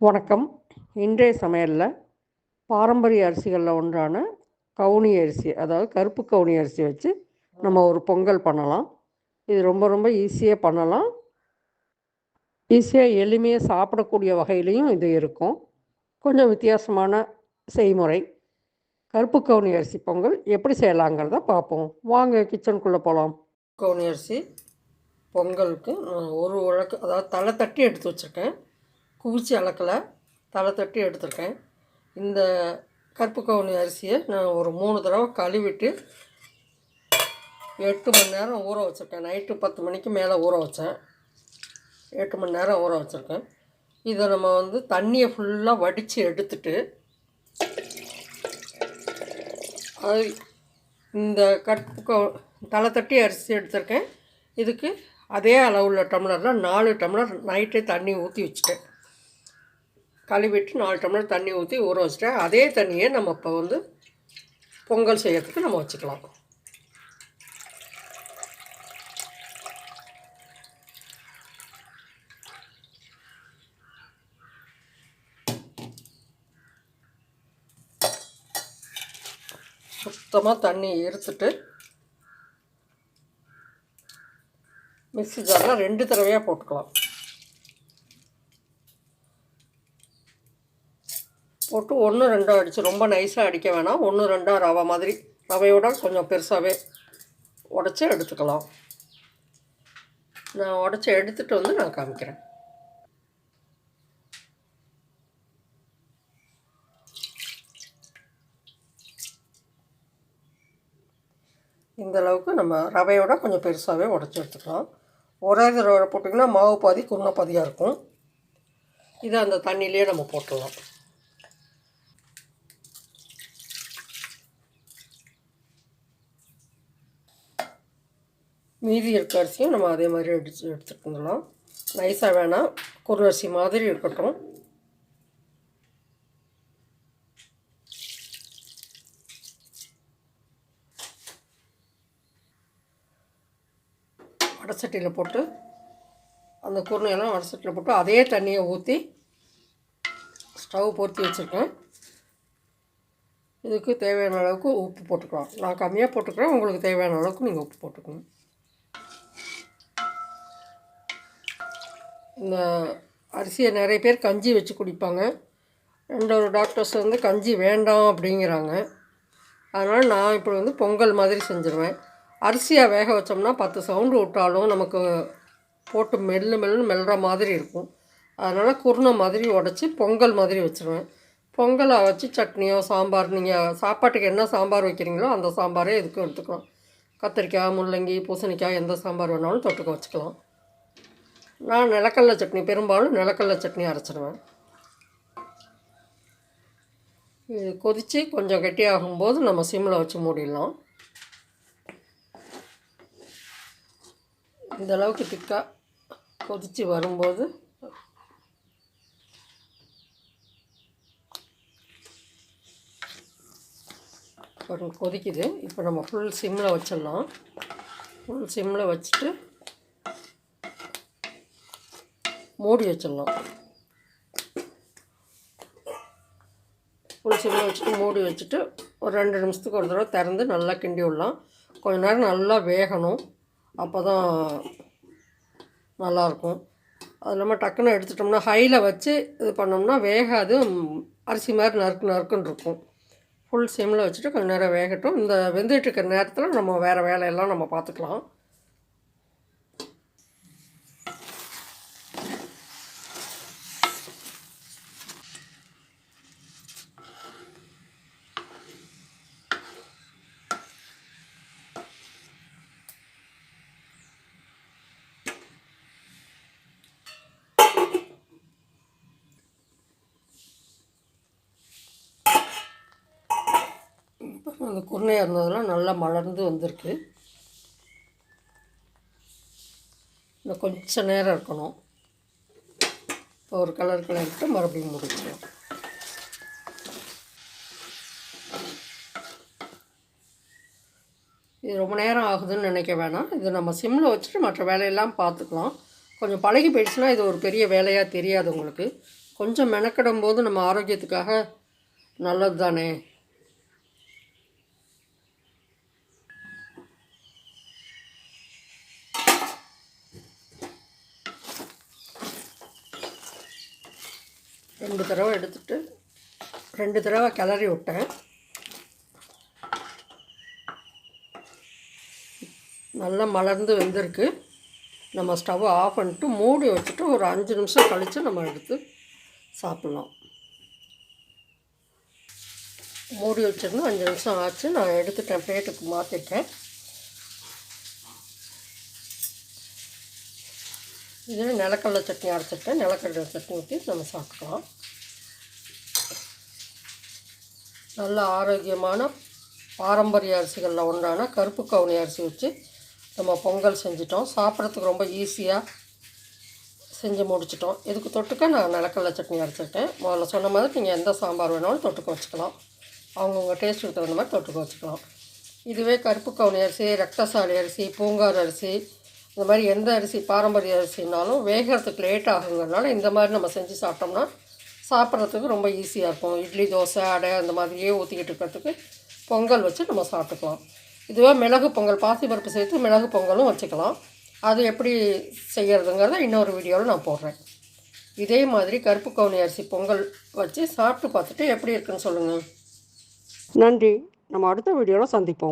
வணக்கம். இன்றைய சமையலில் பாரம்பரிய அரிசிகளில் ஒன்றான கவுனி அரிசி அதாவது கருப்பு கவுனி அரிசி வச்சு நம்ம ஒரு பொங்கல் பண்ணலாம். இது ரொம்ப ரொம்ப ஈஸியாக பண்ணலாம். ஈஸியாக எளிமையாக சாப்பிடக்கூடிய வகையிலையும் இது இருக்கும். கொஞ்சம் வித்தியாசமான செய்முறை. கருப்பு கவுனி அரிசி பொங்கல் எப்படி செய்யலாங்கிறத பார்ப்போம். வாங்க கிச்சனுக்குள்ளே போகலாம் கவுனி அரிசி பொங்கலுக்கு நான் ஒரு உழக்கு அதாவது தலை தட்டி எடுத்து வச்சுருக்கேன். குவிச்சி அளக்கலை. தலை தட்டி எடுத்துருக்கேன். இந்த கருப்பு கவுனி அரிசியை நான் ஒரு மூணு தடவை கழுவிட்டு எட்டு மணி நேரம் ஊற வச்சுருக்கேன். நைட்டு பத்து மணிக்கு மேலே ஊற வச்சேன். எட்டு மணி நேரம் ஊற வச்சுருக்கேன். இதை நம்ம வந்து தண்ணியை ஃபுல்லாக வடித்து எடுத்துட்டு அது இந்த கருப்பு கவு தலை தட்டி அரிசி எடுத்திருக்கேன். இதுக்கு அதே அளவுள்ள டம்ளரில் நாலு டம்ளர் நைட்டே தண்ணி ஊற்றி வச்சுட்டேன். கழுவிட்டு நாலு டம்ளர் தண்ணி ஊற்றி ஊற வச்சுட்டேன் அதே தண்ணியை நம்ம இப்போ வந்து பொங்கல் செய்யறதுக்கு நம்ம வச்சுக்கலாம். சுத்தமாக தண்ணி எடுத்துட்டு மிக்ஸி ஜாரில் ரெண்டு தடவையாக போட்டுக்கலாம். போட்டு ஒன்று ரெண்டாக அடித்து ரொம்ப நைஸாக அடிக்க வேணாம். ஒன்று ரெண்டாக ரவை மாதிரி ரவையோட கொஞ்சம் பெருசாகவே உடச்சி எடுத்துக்கலாம். நான் உடச்சி எடுத்துகிட்டு வந்து நான் காமிக்கிறேன். இந்த அளவுக்கு நம்ம ரவையோட கொஞ்சம் பெருசாகவே உடச்சி எடுத்துக்கலாம். ஒரே தடவை போட்டிங்கன்னா மாவு பாதி குருணை பாதியாக இருக்கும். இதை அந்த தண்ணியிலே நம்ம போட்டுடலாம். மீதி இருக்க அரிசியும் நம்ம அதே மாதிரி அடித்து எடுத்துகிட்டு வந்துடலாம் நைஸாக வேணாம் குரு அரிசி மாதிரி இருக்கட்டும். வடசட்டியில் போட்டு அந்த குருணையெல்லாம் வடசட்டியில் போட்டு அதே தண்ணியை ஊற்றி ஸ்டவ் பொருத்தி வச்சுருக்கேன். இதுக்கு தேவையான அளவுக்கு உப்பு போட்டுக்கலாம். நான் கம்மியாக போட்டுக்கிறேன். உங்களுக்கு தேவையான அளவுக்கு நீங்கள் உப்பு போட்டுக்கணும் இந்த அரிசியை நிறைய பேர் கஞ்சி வச்சு குடிப்பாங்க. ரெண்டொரு டாக்டர்ஸ் வந்து கஞ்சி வேண்டாம் அப்படிங்கிறாங்க. அதனால் நான் இப்படி வந்து பொங்கல் மாதிரி செஞ்சுருவேன். அரிசியாக வேக வச்சோம்னா பத்து சவுண்டு விட்டாலும் நமக்கு போட்டு மெல்லு மெல்லு மெல்லுற மாதிரி இருக்கும். அதனால் குருணை மாதிரி உடச்சி பொங்கல் மாதிரி வச்சுருவேன். பொங்கலை வச்சு சட்னியோ சாம்பார் நீங்கள் சாப்பாட்டுக்கு என்ன சாம்பார் வைக்கிறீங்களோ அந்த சாம்பாரே எதுக்கும் எடுத்துக்கலாம். கத்திரிக்காய் முள்ளங்கி பூசணிக்காய் எந்த சாம்பார் வேணாலும் தொட்டுக்க வச்சுக்கலாம். நான் நிலக்கடலை சட்னி பெரும்பாலும் நிலக்கடலை சட்னி அரைச்சிடுவேன். இது கொதித்து கொஞ்சம் கெட்டியாகும்போது நம்ம சிம்மில் வச்சு மூடிடலாம். இந்த அளவுக்கு திக்காக கொதித்து வரும்போது கொதிக்குது. இப்போ நம்ம ஃபுல் சிம்மில் வச்சிடலாம். ஃபுல் சிம்மில் வச்சுட்டு மூடி வச்சிடலாம் ஃபுல் வச்சுட்டு மூடி வச்சுட்டு ஒரு ரெண்டு நிமிஷத்துக்கு ஒரு தடவை திறந்து நல்லா கிண்டி விடலாம். கொஞ்ச நேரம் நல்லா வேகணும். அப்போ தான் நல்லாயிருக்கும். அது இல்லாமல் டக்குன்னு எடுத்துட்டோம்னா ஹையில் வச்சு இது பண்ணோம்னா வேகாது. அரிசி மாதிரி நறுக்கு நறுக்குன்னு இருக்கும். ஃபுல் சிம்மில் வச்சுட்டு கொஞ்சம் நேரம் வேகட்டும். இந்த வெந்துட்டு இருக்கிற நேரத்தில் நம்ம வேறு வேலையெல்லாம் நம்ம பார்த்துக்கலாம். அந்த குருணையாக இருந்ததெல்லாம் நல்லா மலர்ந்து வந்திருக்கு. இன்னும் கொஞ்சம் நேரம் இருக்கணும். இப்போ ஒரு கலர் கலர்ட்டு மறுபடியும் முடிச்சிடும் இது ரொம்ப நேரம் ஆகுதுன்னு நினைக்க வேணாம். இது நம்ம சிம்மில் வச்சுட்டு மற்ற வேலையெல்லாம் பார்த்துக்கலாம். கொஞ்சம் பழகி போயிடுச்சுன்னா இது ஒரு பெரிய வேலையாக தெரியாது உங்களுக்கு. கொஞ்சம் மெனக்கிடும் போது நம்ம ஆரோக்கியத்துக்காக நல்லது தானே ரெண்டு தடவை எடுத்துட்டு ரெண்டு தடவை கிளறி விட்டேன். நல்லா மலர்ந்து வெந்திருக்கு. நம்ம ஸ்டவ் ஆஃப் பண்ணிட்டு மூடி வச்சுட்டு ஒரு அஞ்சு நிமிஷம் கழித்து நம்ம எடுத்து சாப்பிட்லாம் மூடி வச்சுருந்து அஞ்சு நிமிஷம் ஆச்சு. நான் எடுத்துட்டேன் பிளேட்டுக்கு மாற்றிட்டேன் இதில் நிலக்கடலை சட்னி அரைச்சிட்டேன். நிலக்கடலை சட்னி ஊற்றி நம்ம சாப்பிட்லாம் நல்ல ஆரோக்கியமான பாரம்பரிய அரிசிகளில் ஒன்றான கருப்பு கவுனி அரிசி வச்சு நம்ம பொங்கல் செஞ்சிட்டோம். சாப்பிட்றதுக்கு ரொம்ப ஈஸியாக செஞ்சு முடிச்சிட்டோம். இதுக்கு தொட்டுக்க நான் நிலக்கடலை சட்னி அரைச்சிட்டேன். முதல்ல சொன்ன மாதிரி நீங்கள் எந்த சாம்பார் வேணாலும் தொட்டுக்க வச்சுக்கலாம். அவங்கவுங்க டேஸ்ட்டுக்கு தகுந்த மாதிரி தொட்டுக்க வச்சுக்கலாம். இதுவே கருப்பு கவுனி அரிசி ரத்தசாலி அரிசி பூங்கார் அரிசி இந்த மாதிரி எந்த அரிசி பாரம்பரிய அரிசினாலும் வேகிறதுக்கு லேட் ஆகுங்கிறனால இந்த மாதிரி நம்ம செஞ்சு சாப்பிட்டோம்னா சாப்பிட்றதுக்கு ரொம்ப ஈஸியாக இருக்கும். இட்லி தோசை அடை அந்த மாதிரியே ஊற்றிக்கிட்டு இருக்கிறதுக்கு பொங்கல் வச்சு நம்ம சாப்பிட்டுக்கலாம். இதுவே மிளகு பொங்கல் பாசிப்பருப்பு சேர்த்து மிளகு பொங்கலும் வச்சுக்கலாம். அது எப்படி செய்கிறதுங்கிறத இன்னொரு வீடியோவில் நான் போடுறேன். இதே மாதிரி கருப்பு கவுனி அரிசி பொங்கல் வச்சு சாப்பிட்டு பார்த்துட்டு எப்படி இருக்குன்னு சொல்லுங்கள் நன்றி. நம்ம அடுத்த வீடியோவில் சந்திப்போம்.